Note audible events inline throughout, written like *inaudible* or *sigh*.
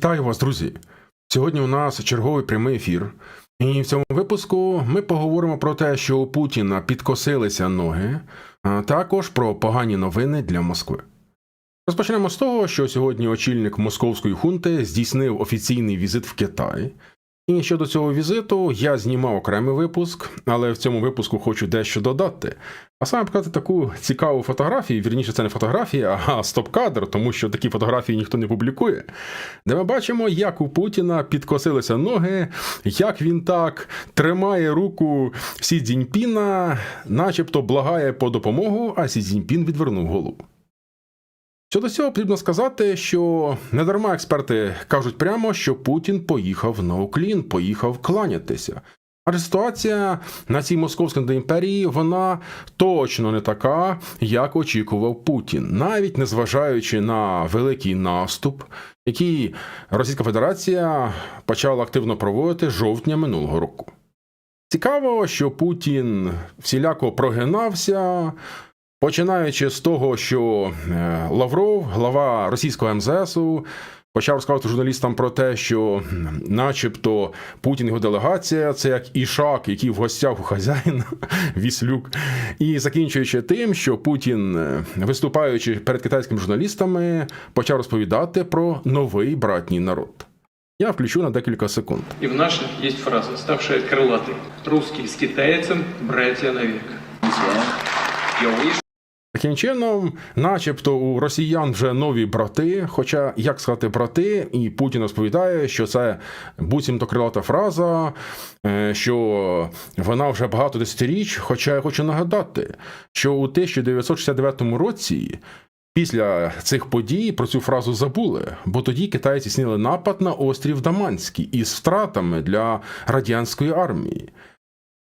Вітаю вас, друзі! Сьогодні у нас черговий прямий ефір, і в цьому випуску ми поговоримо про те, що у Путіна підкосилися ноги, а також про погані новини для Москви. Розпочнемо з того, що сьогодні очільник московської хунти здійснив офіційний візит в Китай. І щодо цього візиту я знімав окремий випуск, але в цьому випуску хочу дещо додати. А саме показати таку цікаву фотографію, вірніше, це не фотографія, а стоп-кадр, тому що такі фотографії ніхто не публікує, де ми бачимо, як у Путіна підкосилися ноги, як він так тримає руку Сі Цзіньпіна, начебто благає по допомогу, а Сі Цзіньпін відвернув голову. Щодо цього потрібно сказати, що недарма експерти кажуть прямо, що Путін поїхав на Уклін, поїхав кланятися. Адже ситуація на цій московській імперії вона точно не така, як очікував Путін, навіть незважаючи на великий наступ, який Російська Федерація почала активно проводити жовтня минулого року. Цікаво, що Путін всіляко прогинався. Починаючи з того, що е, Лавров, глава російського МЗСу, почав розказувати журналістам про те, що, начебто, Путін його делегація це як ішак, який в гостях у хазяїна *laughs* Віслюк, і закінчуючи тим, що Путін, е, виступаючи перед китайськими журналістами, почав розповідати про новий братній народ. Я включу на декілька секунд. И в нашей есть фраза, ставшая крылатой. Русские с китайцем – братья навек. Таким чином, начебто у росіян вже нові брати. Хоча, як сказати, брати, і Путін розповідає, що це буцімто крилата фраза, е, що вона вже багато десятиріч. Хоча я хочу нагадати, що у 1969 році. Після цих подій про цю фразу забули, бо тоді китайці сніли напад на острів Даманський із втратами для радянської армії.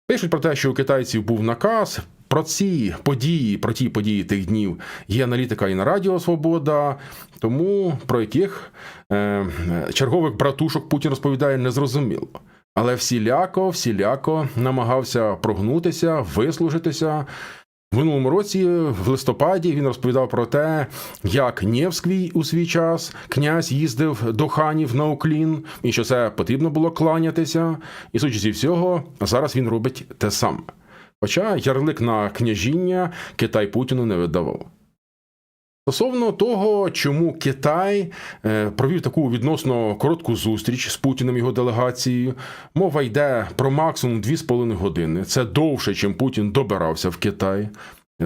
Пишуть про те, що у китайців був наказ. Про ці події, про ті події тих днів є аналітика і на Радіо Свобода, тому про яких е, чергових братушок Путін розповідає незрозуміло. Але всіляко, всіляко намагався прогнутися, вислужитися. В минулому році, в листопаді, він розповідав про те, як Нєвський у свій час князь їздив до ханів на Уклін, і що це потрібно було кланятися. І судячи зі всього, зараз він робить те саме. Хоча ярлик на княжіння Китай Путіну не видавав. Стосовно того, чому Китай е, провів таку відносно коротку зустріч з Путіним його делегацією, мова йде про максимум 2,5 години. Це довше, чим Путін добирався в Китай.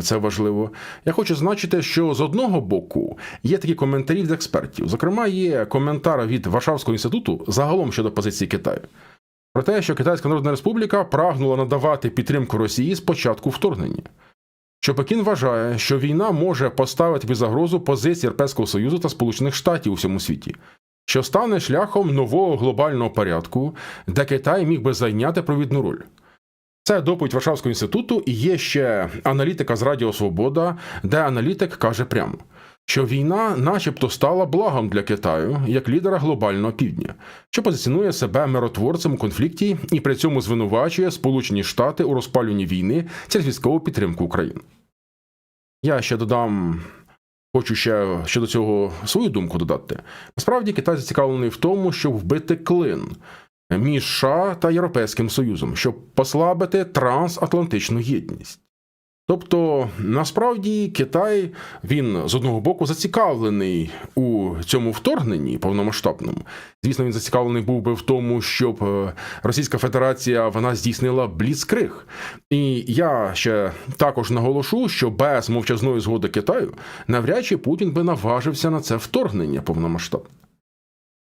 Це важливо. Я хочу зазначити, що з одного боку є такі коментарі від експертів. Зокрема, є коментар від Варшавського інституту загалом щодо позиції Китаю. Про те, що Китайська Народна Республіка прагнула надавати підтримку Росії з початку вторгнення. Що Пекін вважає, що війна може поставити під загрозу позиції Європейського Союзу та Сполучених Штатів у всьому світі, що стане шляхом нового глобального порядку, де Китай міг би зайняти провідну роль. Це доповідь Варшавського інституту і є ще аналітика з Радіо Свобода, де аналітик каже прямо, що війна, начебто, стала благом для Китаю як лідера глобального півдня, що позиціонує себе миротворцем у конфлікті і при цьому звинувачує Сполучені Штати у розпалюванні війни через військову підтримку України. Я ще додам. Хочу ще щодо цього свою думку додати. Насправді Китай зацікавлений в тому, щоб вбити клин між США та Європейським Союзом, щоб послабити трансатлантичну єдність. Тобто, насправді, Китай він з одного боку зацікавлений у цьому вторгненні повномасштабному. Звісно, він зацікавлений був би в тому, щоб е, Російська Федерація вона здійснила бліцкриг. І я ще також наголошу, що без мовчазної згоди Китаю навряд чи Путін би наважився на це вторгнення повномасштабне.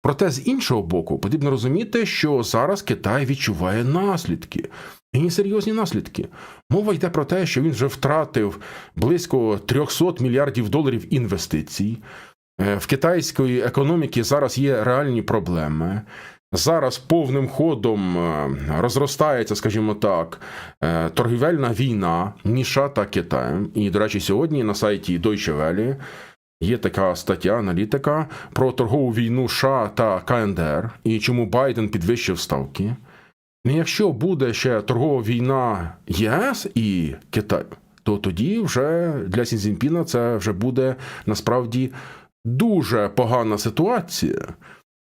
Проте з іншого боку, потрібно розуміти, що зараз Китай відчуває наслідки. І серйозні наслідки. Мова йде про те, що він вже втратив близько 300 мільярдів доларів інвестицій. Е, В китайської економіки зараз є реальні проблеми. Зараз повним ходом е, розростається, скажімо так, е, торгівельна війна між та Китаєм. І, до речі, сьогодні на сайті Deutsche Welle Є така стаття аналітика про торгову війну США та КНДР і чому Байден підвищив ставки. І якщо буде ще торгова війна ЄС і Китаю, то тоді вже для Сінзінпіна це вже буде насправді дуже погана ситуація.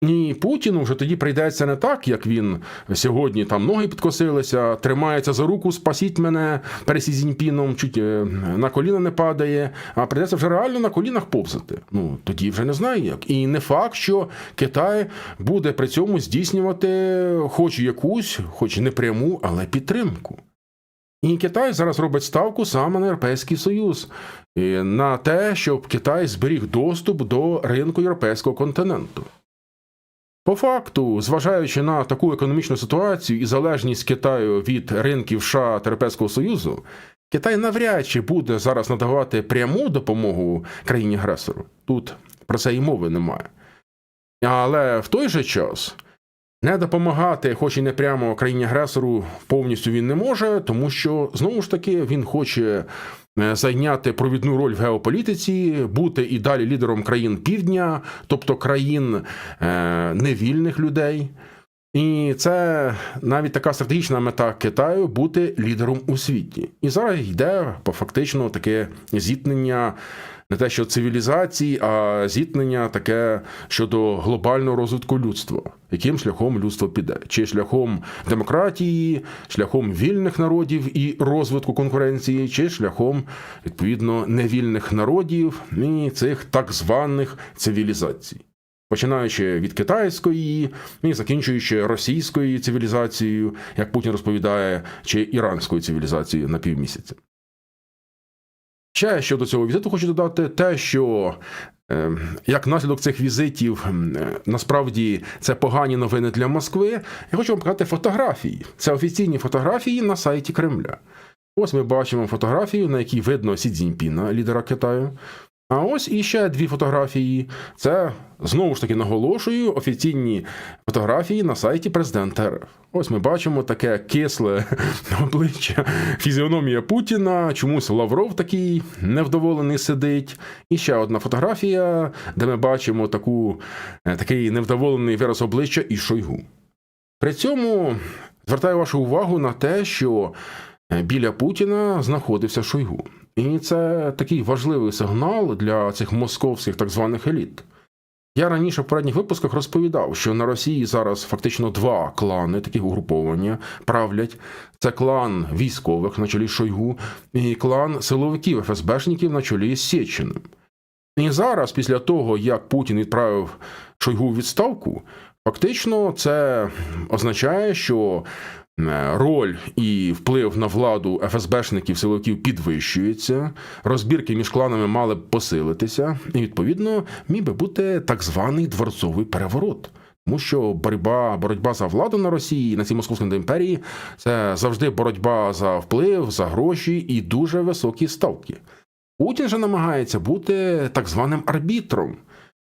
І Путіну вже тоді прийдеться не так, як він сьогодні там ноги підкосилися, тримається за руку, спасіть мене Сі чуть е, на коліна не падає, а прийдеться вже реально на колінах повзати. Ну тоді вже не знаю як. І не факт, що Китай буде при цьому здійснювати хоч якусь, хоч не пряму, але підтримку. І Китай зараз робить ставку саме на Європейський Союз, і на те, щоб Китай зберіг доступ до ринку європейського континенту. По факту, зважаючи на таку економічну ситуацію і залежність Китаю від ринків США та Європейського Союзу, Китай навряд чи буде зараз надавати пряму допомогу країні агресору. Тут про це і мови немає. Але в той же час не допомагати, хоч і не прямо країні агресору, повністю він не може, тому що знову ж таки він хоче зайняти провідну роль в геополітиці, бути і далі лідером країн півдня, тобто країн е, невільних людей. І це навіть така стратегічна мета Китаю бути лідером у світі. І зараз йде по фактично таке зіткнення не те, що цивілізації, а зіткнення таке щодо глобального розвитку людства, яким шляхом людство піде, чи шляхом демократії, шляхом вільних народів і розвитку конкуренції, чи шляхом відповідно невільних народів і цих так званих цивілізацій. Починаючи від китайської і закінчуючи російською цивілізацією, як Путін розповідає, чи іранською цивілізацією на півмісяця. Ще щодо цього візиту хочу додати те, що е, як наслідок цих візитів е, насправді це погані новини для Москви. Я хочу вам показати фотографії. Це офіційні фотографії на сайті Кремля. Ось ми бачимо фотографію, на якій видно Сі Цзіньпіна, лідера Китаю. А ось іще дві фотографії. Це знову ж таки наголошую офіційні фотографії на сайті президента РФ. Ось ми бачимо таке кисле *laughs* обличчя фізіономія Путіна. Чомусь Лавров такий невдоволений сидить. І ще одна фотографія, де ми бачимо таку, е, такий невдоволений вираз обличчя і Шойгу. При цьому звертаю вашу увагу на те, що е, біля Путіна знаходився Шойгу. І це такий важливий сигнал для цих московських так званих еліт. Я раніше в попередніх випусках розповідав, що на Росії зараз фактично два клани, такі угруповання, правлять. Це клан військових на чолі Шойгу і клан силовиків ФСБшників на чолі з Сєчиним. І зараз, після того, як Путін відправив Шойгу у відставку, фактично це означає, що роль і вплив на владу ФСБшників силовиків підвищується, розбірки між кланами мали б посилитися, і відповідно міг би бути так званий дворцовий переворот. Тому що боротьба, боротьба за владу на Росії на цій московській імперії це завжди боротьба за вплив, за гроші і дуже високі ставки. Путін же намагається бути так званим арбітром.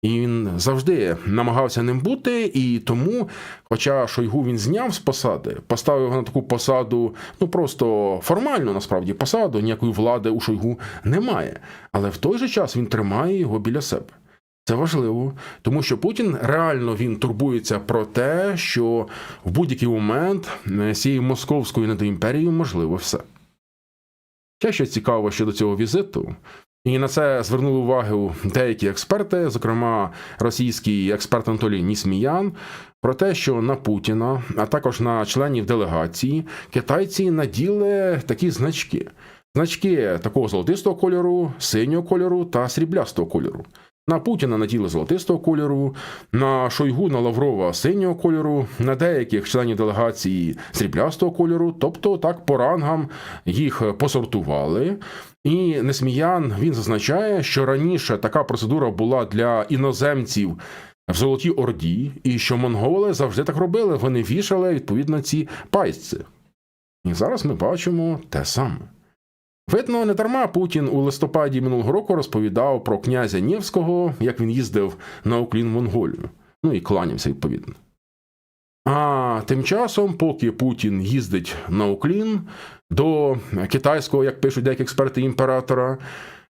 І він завжди намагався ним бути, і тому, хоча Шойгу він зняв з посади, поставив його на таку посаду, ну просто формально насправді посаду, ніякої влади у Шойгу немає. Але в той же час він тримає його біля себе. Це важливо, тому що Путін реально він турбується про те, що в будь-який момент е, з цією московською недоімперією можливо все. Ще що цікаво щодо цього візиту, і на це звернули увагу деякі експерти, зокрема російський експерт Анатолій Нісміян, про те, що на Путіна, а також на членів делегації, китайці наділи такі значки. Значки такого золотистого кольору, синього кольору та сріблястого кольору. На Путіна наділи золотистого кольору, на Шойгу на Лаврова синього кольору, на деяких членів делегації сріблястого кольору, тобто так по рангам їх посортували. І Несміян він зазначає, що раніше така процедура була для іноземців в Золотій Орді, і що монголи завжди так робили. Вони вішали відповідно ці пайсці. І зараз ми бачимо те саме. Видно, не дарма Путін у листопаді минулого року розповідав про князя Нєвського, як він їздив на уклін в Монголію. Ну і кланявся відповідно. А тим часом, поки Путін їздить на уклін до китайського, як пишуть деякі експерти імператора,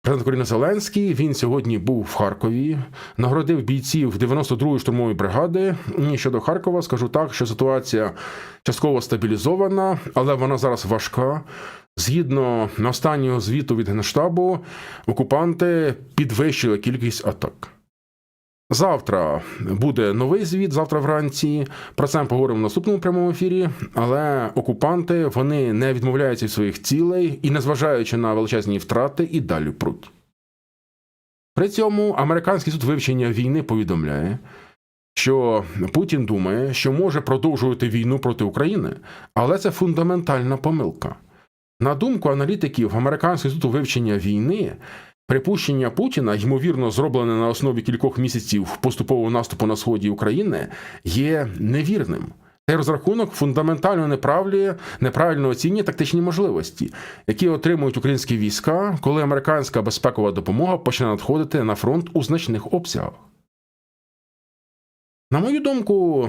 президент України Зеленський він сьогодні був в Харкові, нагородив бійців 92-ї штурмової бригади. І щодо Харкова, скажу так, що ситуація частково стабілізована, але вона зараз важка. Згідно останнього звіту від Генштабу, окупанти підвищили кількість атак. Завтра буде новий звіт, завтра вранці. Про це ми поговоримо в наступному прямому ефірі. Але окупанти вони не відмовляються від своїх цілей і, незважаючи на величезні втрати, і далі пруть. При цьому американський суд вивчення війни повідомляє, що Путін думає, що може продовжувати війну проти України, але це фундаментальна помилка. На думку аналітиків американського суду вивчення війни, припущення Путіна, ймовірно, зроблене на основі кількох місяців поступового наступу на сході України, є невірним. Цей розрахунок фундаментально неправлює, неправильно оцінює тактичні можливості, які отримують українські війська, коли американська безпекова допомога почне надходити на фронт у значних обсягах. На мою думку,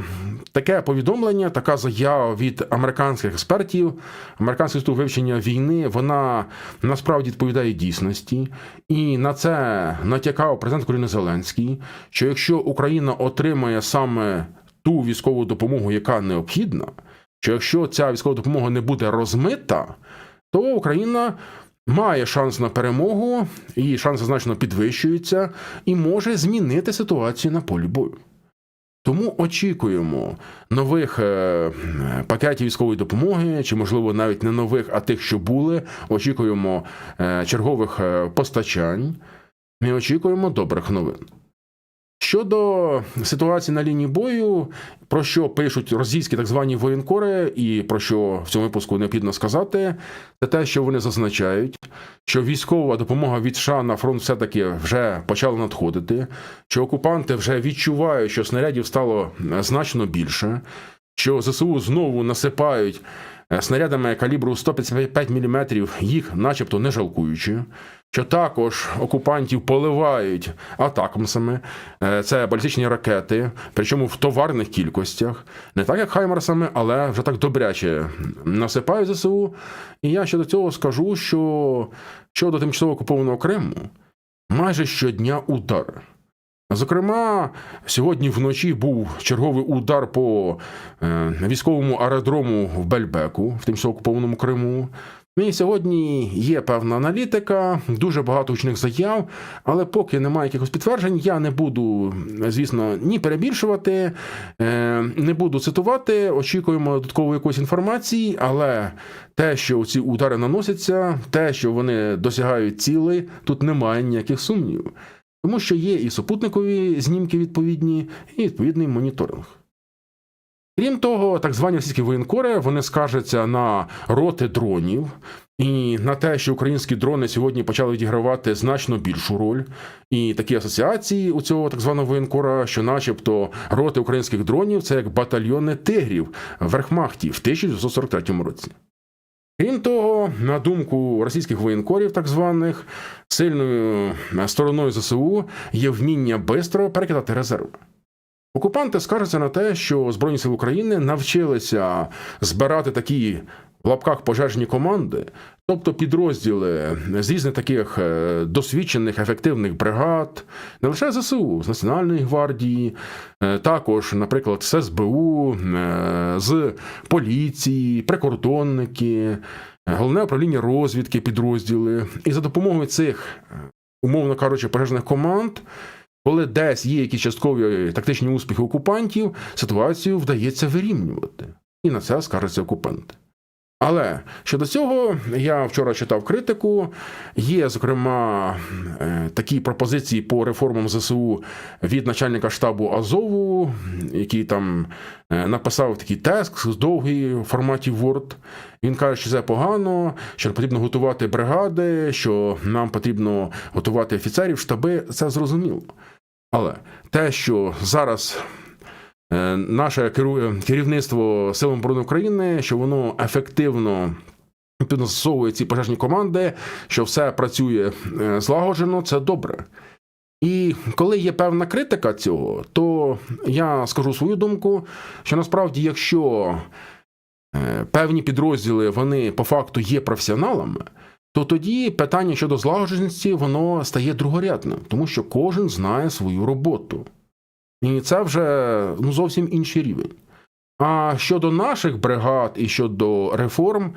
таке повідомлення, така заява від американських експертів, американського інституту вивчення війни, вона насправді відповідає дійсності, і на це натякав президент України Зеленський, що якщо Україна отримає саме ту військову допомогу, яка необхідна, що якщо ця військова допомога не буде розмита, то Україна має шанс на перемогу, її шанси значно підвищуються і може змінити ситуацію на полі бою. Тому очікуємо нових е, пакетів військової допомоги, чи, можливо, навіть не нових, а тих, що були. Очікуємо е, чергових е, постачань. Ми очікуємо добрих новин. Щодо ситуації на лінії бою, про що пишуть російські так звані воєнкори, і про що в цьому випуску необхідно сказати, це те, що вони зазначають, що військова допомога від США на фронт все-таки вже почала надходити, що окупанти вже відчувають, що снарядів стало значно більше, що ЗСУ знову насипають е, снарядами калібру 155 мм, їх начебто не жалкуючи. Що також окупантів поливають атакамсами, Е, це балістичні ракети, причому в товарних кількостях, не так як хаймерсами, але вже так добряче насипають ЗСУ. І я ще до цього скажу, що щодо тимчасово окупованого Криму, майже щодня удари. Зокрема, сьогодні вночі був черговий удар по е, військовому аеродрому в Бельбеку в тимчасово окупованому Криму. Ну І сьогодні є певна аналітика, дуже багато гучних заяв, але поки немає якихось підтверджень, я не буду, звісно, ні перебільшувати, е, не буду цитувати. Очікуємо додаткової якоїсь інформації, але те, що ці удари наносяться, те, що вони досягають цілей, тут немає ніяких сумнівів. Тому що є і супутникові знімки відповідні, і відповідний моніторинг. Крім того, так звані російські воєнкори вони скаржаться на роти дронів і на те, що українські дрони сьогодні почали відігравати значно більшу роль. І такі асоціації у цього так званого воєнкора, що, начебто, роти українських дронів це як батальйони тигрів Верхмахті в 1943 році. Крім того, на думку російських воєнкорів, так званих, сильною стороною ЗСУ є вміння бистро перекидати резерви. Окупанти скаржаться на те, що Збройні сили України навчилися збирати такі в лапках пожежні команди, тобто підрозділи з різних таких е, досвідчених ефективних бригад, не лише ЗСУ, з Національної гвардії, е, також, наприклад, з СБУ, е, з поліції, прикордонники, головне управління розвідки, підрозділи. І за допомогою цих, умовно кажучи, пожежних команд. Коли десь є якісь часткові тактичні успіхи окупантів, ситуацію вдається вирівнювати. І на це скаржаться окупанти. Але щодо цього, я вчора читав критику. Є, зокрема, е, такі пропозиції по реформам ЗСУ від начальника штабу Азову, який там е, написав такий текст довгий в форматі Word. Він каже, що це погано, що потрібно готувати бригади, що нам потрібно готувати офіцерів, штаби. Це зрозуміло. Але те, що зараз наше керівництво Силам оборони України, що воно ефективно піднасовує ці пожежні команди, що все працює е, злагоджено, це добре. І коли є певна критика цього, то я скажу свою думку, що насправді, якщо е, певні підрозділи вони по факту є професіоналами, то тоді питання щодо злагодженості воно стає другорядним, тому що кожен знає свою роботу. І це вже ну, зовсім інший рівень. А щодо наших бригад і щодо реформ,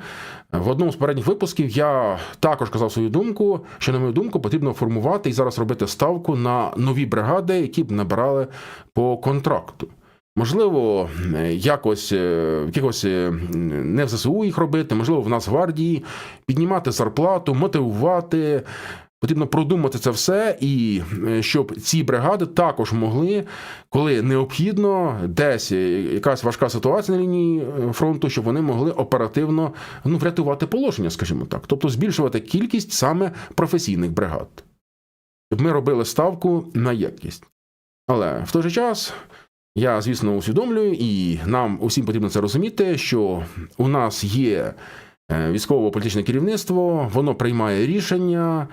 в одному з передніх випусків я також казав свою думку, що, на мою думку, потрібно формувати і зараз робити ставку на нові бригади, які б набирали по контракту. Можливо, якось е, якихось е, не в ЗСУ їх робити, можливо, в Нацгвардії, піднімати зарплату, мотивувати. Потрібно продумати це все, і е, щоб ці бригади також могли, коли необхідно, десь е, якась важка ситуація на лінії е, фронту, щоб вони могли оперативно ну, врятувати положення, скажімо так, тобто збільшувати кількість саме професійних бригад, щоб ми робили ставку на якість. Але в той же час я, звісно, усвідомлюю, і нам усім потрібно це розуміти, що у нас є військово-політичне керівництво, воно приймає рішення.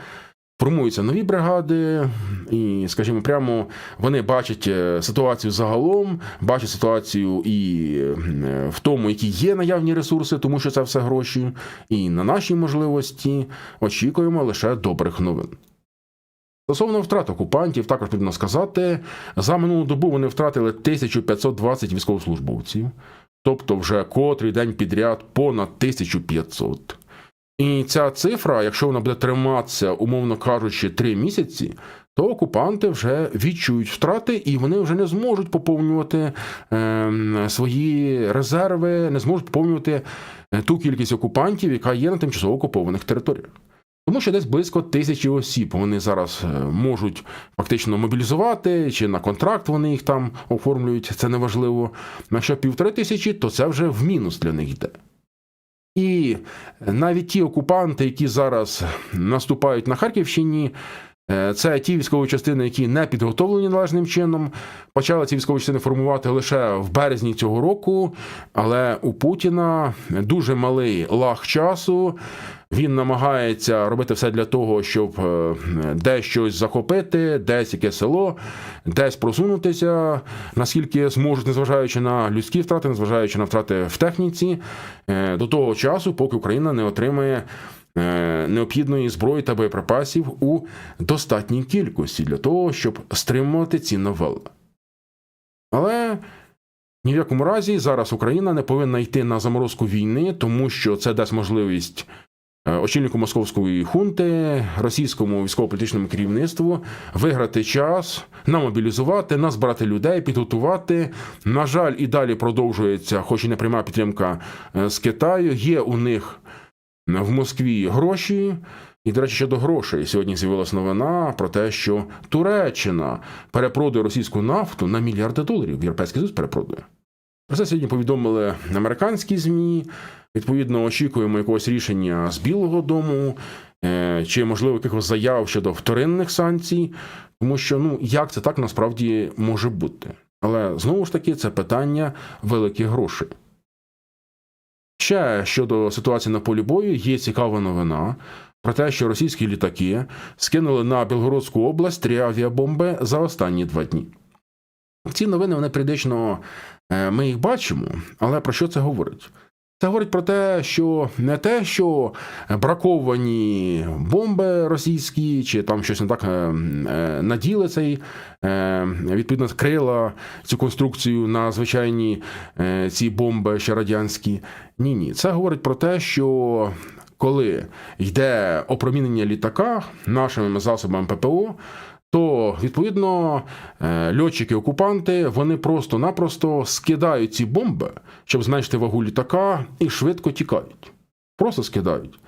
Формуються нові бригади, і, скажімо, прямо вони бачать е, ситуацію загалом, бачать ситуацію і е, в тому, які є наявні ресурси, тому що це все гроші, і на наші можливості очікуємо лише добрих новин. Стосовно втрат окупантів, також потрібно сказати, за минулу добу вони втратили 1520 військовослужбовців, тобто вже котрий день підряд понад 1500. І ця цифра, якщо вона буде триматися, умовно кажучи, три місяці, то окупанти вже відчують втрати і вони вже не зможуть поповнювати е, свої резерви, не зможуть поповнювати е, ту кількість окупантів, яка є на тимчасово окупованих територіях. Тому що десь близько тисячі осіб вони зараз е, можуть фактично мобілізувати, чи на контракт вони їх там оформлюють, це неважливо. Якщо півтори тисячі, то це вже в мінус для них йде. І навіть ті окупанти, які зараз наступають на Харківщині, е, це ті військові частини, які не підготовлені належним чином. Почали ці військові частини формувати лише в березні цього року. Але у Путіна дуже малий лаг часу. Він намагається робити все для того, щоб е, десь щось захопити, десь яке село, десь просунутися, наскільки зможуть, незважаючи на людські втрати, незважаючи на втрати в техніці, е, до того часу, поки Україна не отримає е, необхідної зброї та боєприпасів у достатній кількості для того, щоб стримувати ці новели. Але ні в якому разі зараз Україна не повинна йти на заморозку війни, тому що це дасть можливість очільнику московської хунти, російському військово-політичному керівництву виграти час, намобілізувати, назбирати людей, підготувати. На жаль, і далі продовжується, хоч і не пряма підтримка е, з Китаю. Є у них в Москві гроші. І, до речі, щодо грошей, сьогодні з'явилася новина про те, що Туреччина перепродує російську нафту на мільярди доларів. Європейський Союз перепродує. Про це сьогодні повідомили американські ЗМІ. Відповідно, очікуємо якогось рішення з Білого Дому е, чи, можливо, якихось заяв щодо вторинних санкцій, тому що ну як це так насправді може бути. Але знову ж таки, це питання великих грошей. Ще щодо ситуації на полі бою, є цікава новина про те, що російські літаки скинули на Білгородську область три авіабомби за останні два дні. Ці новини вони періодично е, ми їх бачимо, але про що це говорить? Це говорить про те, що не те, що браковані бомби російські, чи там щось не так е, е, наділи цей відповідно крила цю конструкцію на звичайні ці бомби ще радянські. Ні, ні. Це говорить про те, що коли йде опромінення літака нашими засобами ППО, то відповідно е, льотчики-окупанти вони просто-напросто скидають ці бомби, щоб зменшити вагу літака, і швидко тікають. Просто скидають.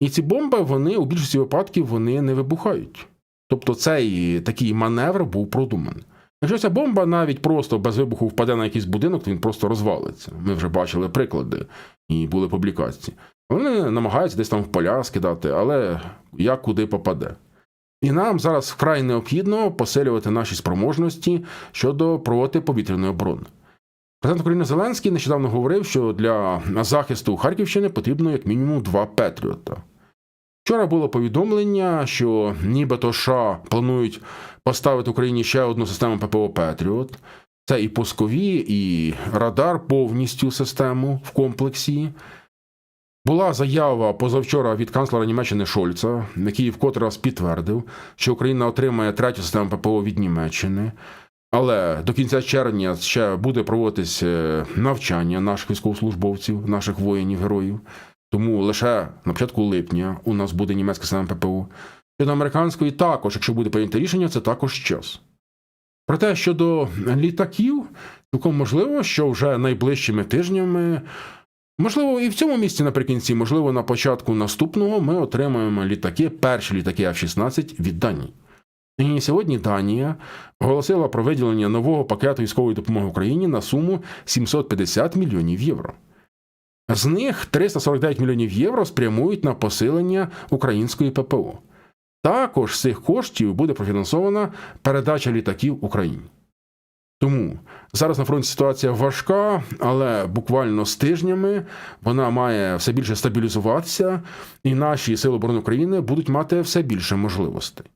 І ці бомби вони у більшості випадків вони не вибухають. Тобто цей такий маневр був продуманий. Якщо ця бомба навіть просто без вибуху впаде на якийсь будинок, то він просто розвалиться. Ми вже бачили приклади і були публікації. Вони намагаються десь там в поля скидати, але як куди попаде. І нам зараз вкрай необхідно посилювати наші спроможності щодо протиповітряної оборони. Президент України Зеленський нещодавно говорив, що для захисту Харківщини потрібно як мінімум два Петріота. Вчора було повідомлення, що нібито США планують поставити Україні ще одну систему ППО Петріот. Це і пускові, і радар повністю систему в комплексі. Була заява позавчора від канцлера Німеччини Шольца, який вкотре раз підтвердив, що Україна отримає третю систему ППО від Німеччини. Але до кінця червня ще буде проводитись е, навчання наших військовослужбовців, наших воїнів-героїв. Тому лише на початку липня у нас буде німецьке СМ ППО. Щодо американської також, якщо буде прийнято рішення, це також час. Проте щодо літаків, цілком можливо, що вже найближчими тижнями, можливо, і в цьому місці наприкінці, можливо, на початку наступного ми отримаємо літаки, перші літаки F-16 від Данії. І сьогодні Данія оголосила про виділення нового пакету військової допомоги Україні на суму 750 мільйонів євро. З них 349 мільйонів євро спрямують на посилення української ППО. Також з цих коштів буде профінансована передача літаків Україні. Тому зараз на фронті ситуація важка, але буквально з тижнями вона має все більше стабілізуватися, і наші сили оборони України будуть мати все більше можливостей.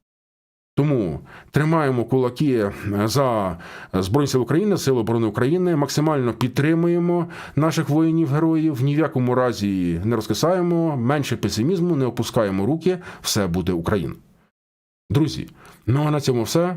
Тому тримаємо кулаки за Збройні Сили України, Сили оборони України, максимально підтримуємо наших воїнів-героїв, ні в якому разі не розкисаємо, менше песимізму, не опускаємо руки, все буде Україна. Друзі, ну а на цьому все.